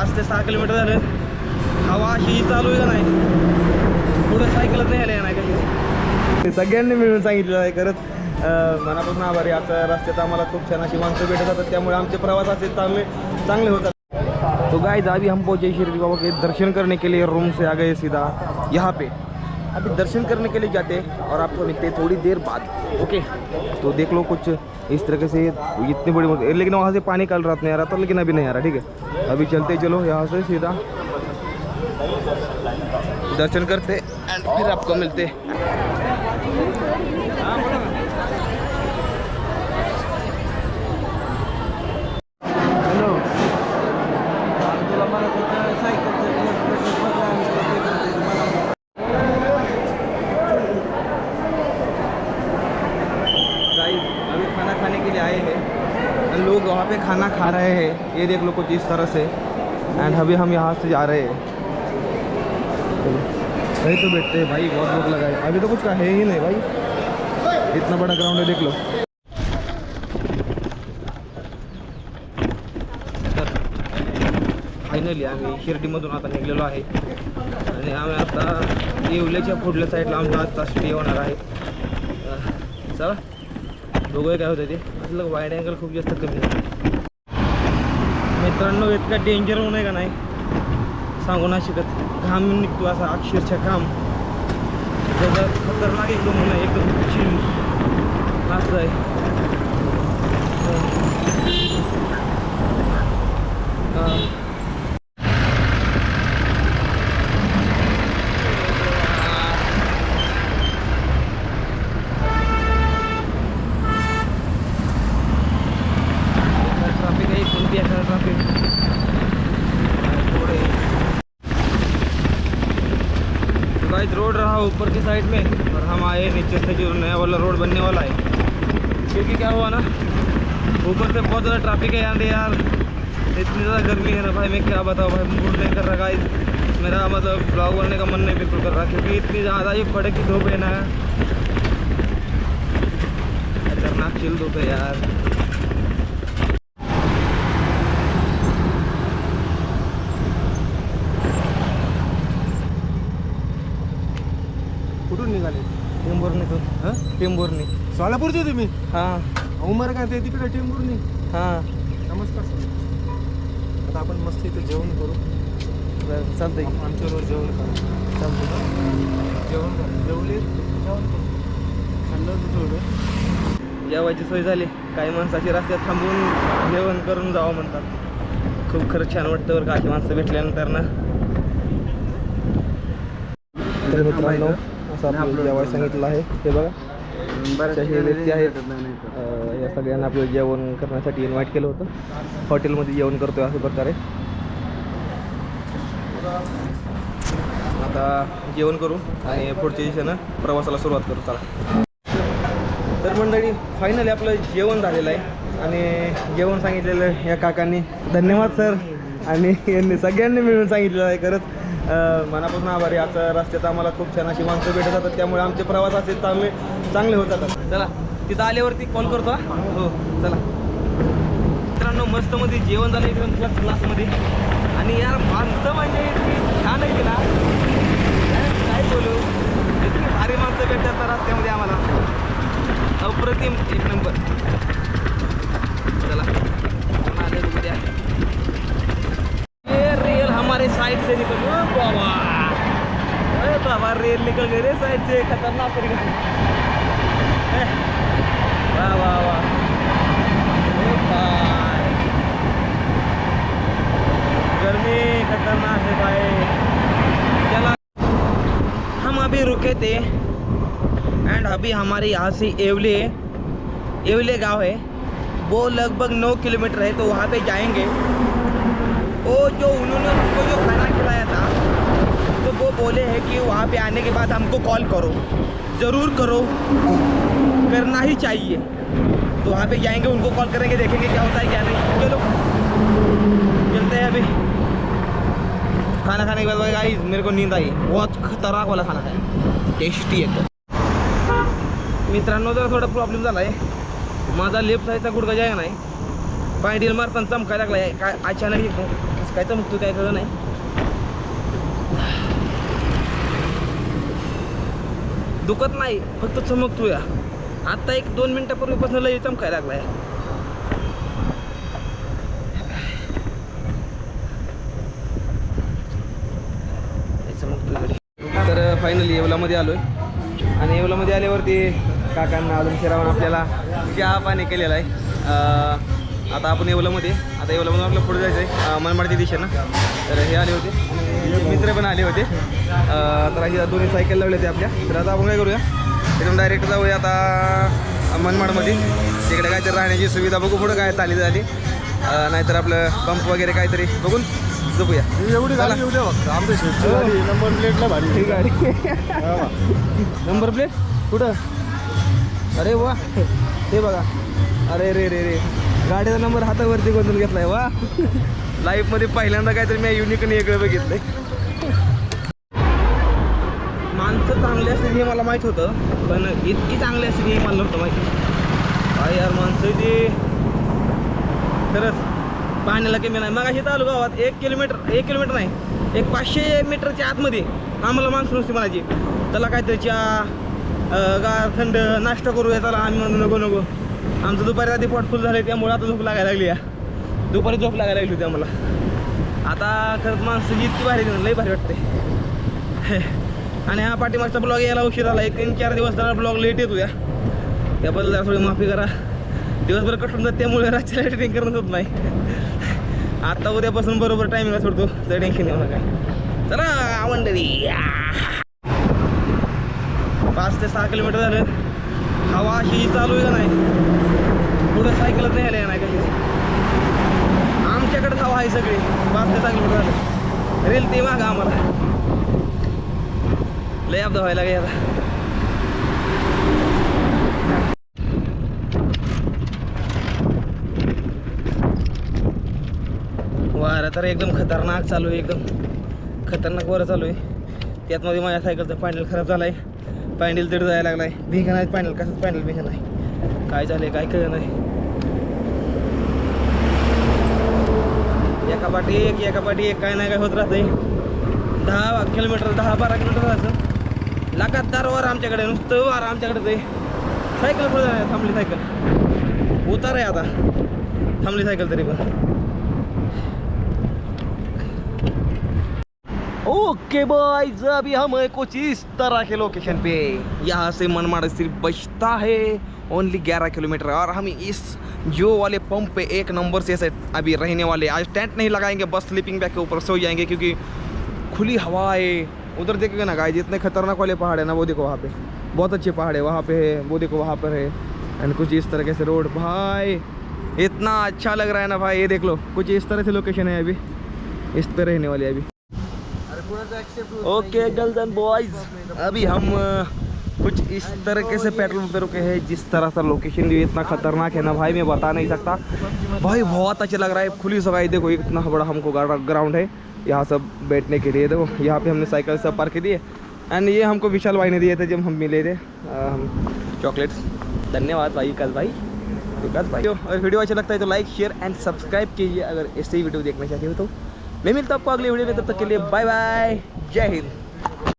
पाच ते सहा किलोमीटर झालं. हवा अशी चालू आहे का नाही? पुढे सायकलच नाही आल्या नाही काही सगळ्यांनी मिळून सांगितलेलं आहे. खरंच अं, मनापासून आभारी. आता रस्त्यात आम्हाला खूप छान अशी माणसं भेटत जातात. त्यामुळे आमचे प्रवास असे चांगले चांगले होतात. तो गाय अभी हम पहुंचे श्री बाबा के दर्शन करने के लिए रूम से आ गए सीधा यहाँ पे. अभी दर्शन करने के लिए जाते हैं और आपको मिलते हैं थोड़ी देर बाद। ओके? तो देख लो कुछ इस तरह से इतनी बड़ी लेकिन वहाँ से पानी कल रात नहीं आ रहा था, लेकिन अभी नहीं आ रहा, ठीक है? अभी चलते चलो यहाँ से सीधा। दर्शन करते एंड फिर आपको मिलते खाना खा रहे हैं। ये देख लो कुछ इस तरह से। एंड अभी हम यहाँ से जा रहे हैं। वही तो बैठते हैं भाई बहुत भूख लगा है। अभी तो कुछ का है ही नहीं भाई। इतना बड़ा ग्राउंड है देख लो। फायनली आम्ही शिर्डीमधून आता निघलेलो आहे. आणि आम्ही आता येवल्याच्या पुढल्या साईडला आमचा आजचा स्टे होणार आहे. चला. बघूया काय होतं ते? असलं वाईड अँगल खूप जास्त कमी मित्रांनो इतका डेंजर होऊ नये का नाही? सांगू नाही शकत. घाम निघतो असा अक्षरशः घाम. त्याचा खतरनाक एकदम होणं एकदम असं आहे. गाइस रोड रहा ऊपर की साइड में और हम आए नीचे से जो नया वाला रोड बनने वाला है। क्योंकि क्या हुआ ना, ऊपर से बहुत ज़्यादा ट्रैफ़िक है यार यार। इतनी ज़्यादा गर्मी है ना भाई, मैं क्या बताऊँ भाई मूड नहीं कर रहा गाइस मेरा मतलब ब्लॉग बनने का मन नहीं बिल्कुल कर रहा, क्योंकि इतनी ज़्यादा ये कड़क की धूप है ना। खतरनाक चिल धूप है यार। टेंभुर्णी. सोलापूरचे तुम्ही? हां. उमर का ते तिकडे टेंबूरनी हां. नमस्कार सर. आता आपण मस्त इथं जेवण करू. बरं, चालतंय. की आमच्याबरोबर जेवण करू. चालतंय. जेवण करू. जेवले? जेवण करू. खाल्लं होतं थोडं. जेवायची सोय झाली. काही माणसाची रस्त्यात थांबून जेवण करून जावं म्हणतात. खूप खरंच छान वाटतं बरं का अशी माणसं भेटल्यानंतर ना. तर मित्रांनो असं आपल्याला जेवायला सांगितलं आहे. हे बघा. व्यक्ती आहेत या सगळ्यांना आपल्याला जेवण करण्यासाठी इन्व्हाइट केलं होतं. हॉटेलमध्ये जेवण करतोय अशा प्रकारे आता जेवण करू आणि पुढच्या दिवशीनं प्रवासाला सुरुवात करू चला. तर मंडळी फायनली आपलं जेवण झालेलं आहे. आणि जेवण सांगितलेलं या काकांनी धन्यवाद सर आणि यांनी सगळ्यांनी मिळून सांगितलेलं आहे खरंच. मनापासून आभारी आता रस्त्यात आम्हाला खूप छान अशी माणसं भेटत जातात. त्यामुळे आमचे प्रवास असे चांगले चांगले होत जातात. चला तिथं आल्यावरती कॉल करतो हो? चला. मित्रांनो मस्त मध्ये जेवण झालं एकदम क्लास क्लासमध्ये आणि यार माणसं म्हणजे इतकी छान आहे की ना काय- बोलू? इतकी भारी माणसं भेटतात रस्त्यामध्ये आम्हाला. अप्रतिम एक नंबर रेल निकल गई रे साइड से, खतरनाक तरीके से वाह वाह वाह। गर्मी खतरनाक है भाई। चला। हम अभी रुके थे एंड अभी हमारे यहाँ से एवले एवले गाँव है। वो लगभग नौ किलोमीटर है तो वहाँ पे जाएँगे। वो जो उन्होंने हमको जो खाना खिलाया था तो वो बोले हैं कि वहाँ पे आने के बाद हमको कॉल करो। ज़रूर करो। करना ही चाहिए। तो वहाँ पे जाएंगे उनको कॉल करेंगे देखेंगे क्या होता है क्या नहीं। चलो। चलते हैं अभी। खाना खाने के बाद भाई मेरे को नींद आई। बहुत खतरनाक वाला खाना खाया टेस्टी एकदम। मित्रांनो जरा थोडा प्रॉब्लेम झाला आहे माझा लेफ्ट साईडचा गुडघा जाय नाही. पाय डील मारताना चमकायला लागला आहे काय अचानक काय चमकतो काय कळलं नाही. दुखत नाही फक्त चमकतो या आता एक दोन मिनिटापूर्वीपासून लई चमकायला लागलाय. तर फायनली येवलामध्ये आलोय. आणि येवलामध्ये आल्यावरती काकांना अजून फिरावून आपल्याला चहा पाणी केलेला आहे आता आपण येवलामध्ये आता येवलामधून आपल्याला पुढे जायचं आहे मनमाडच्या दिशेनं. तर हे आले होते. मित्र पण आले होते. तर अशी दोन्ही सायकल लावले होते आपल्या. तर आता आपण काय करूया? एकदम डायरेक्ट जाऊया आता मनमाडमध्ये. तिकडे काहीतरी राहण्याची सुविधा बघू पुढं काय ताली झाली. नाहीतर आपलं पंप वगैरे काहीतरी बघून जपूया एवढी चला. गाडी फक्त. आमच्या नंबर प्लेटला भारी गाडी. नंबर प्लेट कुठं? अरे वा. हे बघा. अरे रे रे रे. गाडीचा नंबर हातावरती बदलून घेतलाय वा. लाईफमध्ये पहिल्यांदा काहीतरी मी युनिक आणि वेगळं बघितलंय. माणसं चांगली असतील हे मला माहीत होतं पण इतकी चांगली असतील हे मला नव्हतं माहिती. काय यार माणसं जी खरंच पाण्याला कमी नाही. मग अशी चालू गावात एक किलोमीटर एक किलोमीटर नाही एक पाचशे मीटरच्या आतमध्ये आम्हाला माणसं नुसती म्हणायची. त्याला काहीतरी चहा अं, गार थंड नाश्ता करूया चला आम्ही म्हणून नको नको. आमचं दुपारी आधी पॉटफुल झालं त्यामुळे आता झोप लागायला लागली या. दुपारी झोप लागायला लागली होती आम्हाला. आता खरंच माणसं इतकी भारी लई भारी वाटते आणि हा पाठीमागचा ब्लॉग यायला उशीर आला एक तीन चार दिवस जरा ब्लॉग लेट येतो या त्याबद्दल जरा थोडी माफी करा. दिवसभर कटून जात त्यामुळे रातच्या एडिटिंग करणं होत नाही. आता उद्यापासून बरोबर टायमिंगला सोडतो. तर टेन्शन येऊ नका. चला आवंडरी पाच ते सहा किलोमीटर झालं. हवा अशी चालू आहे का नाही? सायकलच नाही आल्या नाही आमच्याकडे हवा आहे सगळी. पाच ते झालं रेल ते मागा आम्हाला. लय अपदा व्हायला लागेल आता वारं तर एकदम खतरनाक चालू आहे एकदम. खतरनाक वारं चालू आहे. त्यातमध्ये माझ्या सायकलचं पॅनल खराब झाला आहे पॅन्डल तिथं जायला लागला आहे भिंगा नाही पॅनल कसंच पॅनल भिंगा नाही. काय झालं काय कळलं नाही एका पाठी एक एका पाठी एक काय नाही काय होत राहतंय. दहा किलोमीटर दहा बारा किलोमीटर राहायचं लगातार वर आमच्याकडे नुसतं वार आमच्याकडे ते. सायकल पण थांबली सायकल. उतार आहे आता. थांबली सायकल तरी पण. ओके बॉयज़ अभी हम हैं कुछ इस तरह के लोकेशन पे। यहाँ से मनमाड़ सिर्फ़ बचता है ओनली 11 किलोमीटर। और हम इस, जो वाले पंप पे एक नंबर से ऐसे अभी रहने वाले आज टेंट नहीं लगाएँगे, बस स्लीपिंग बैग के ऊपर सो जाएँगे, क्योंकि खुली हवा है। उधर देखोगे ना गाय जितने खतरनाक वाले पहाड़ है ना, वो देखो वहाँ पे। बहुत अच्छे पहाड़ है, वहाँ पे है, वो देखो वहाँ पर है। एंड कुछ इस तरह से रोड भाई, इतना अच्छा लग रहा है ना भाई, ये देख लो। कुछ इस तरह से लोकेशन है अभी। इस तरह रहने वाली अभी। ओके गर्ल्स एंड बॉयज़ अभी हम कुछ इस तरीके से पेट्रोल पे रुके हैं, जिस तरह से लोकेशन भी इतना खतरनाक है ना भाई, मैं बता नहीं सकता। भाई, बहुत अच्छा लग रहा है, खुली सगाई देखो, इतना बड़ा हमको ग्राउंड है। यहाँ सब बैठने के लिए, देखो, यहाँ पे हमने साइकिल सब पार्क दिए एंड ये हमको विशाल भाई ने दिए थे जब हम मिले थे चॉकलेट्स धन्यवाद भाई, कल भाई। विकास भाई अगर वीडियो अच्छा लगता है तो लाइक शेयर एंड सब्सक्राइब कीजिए। अगर ऐसे ही वीडियो देखना चाहते हो तो। मी मिलता हूँ आपको अगले वीडियो में तब तक के लिए बाय बाय जय हिंद।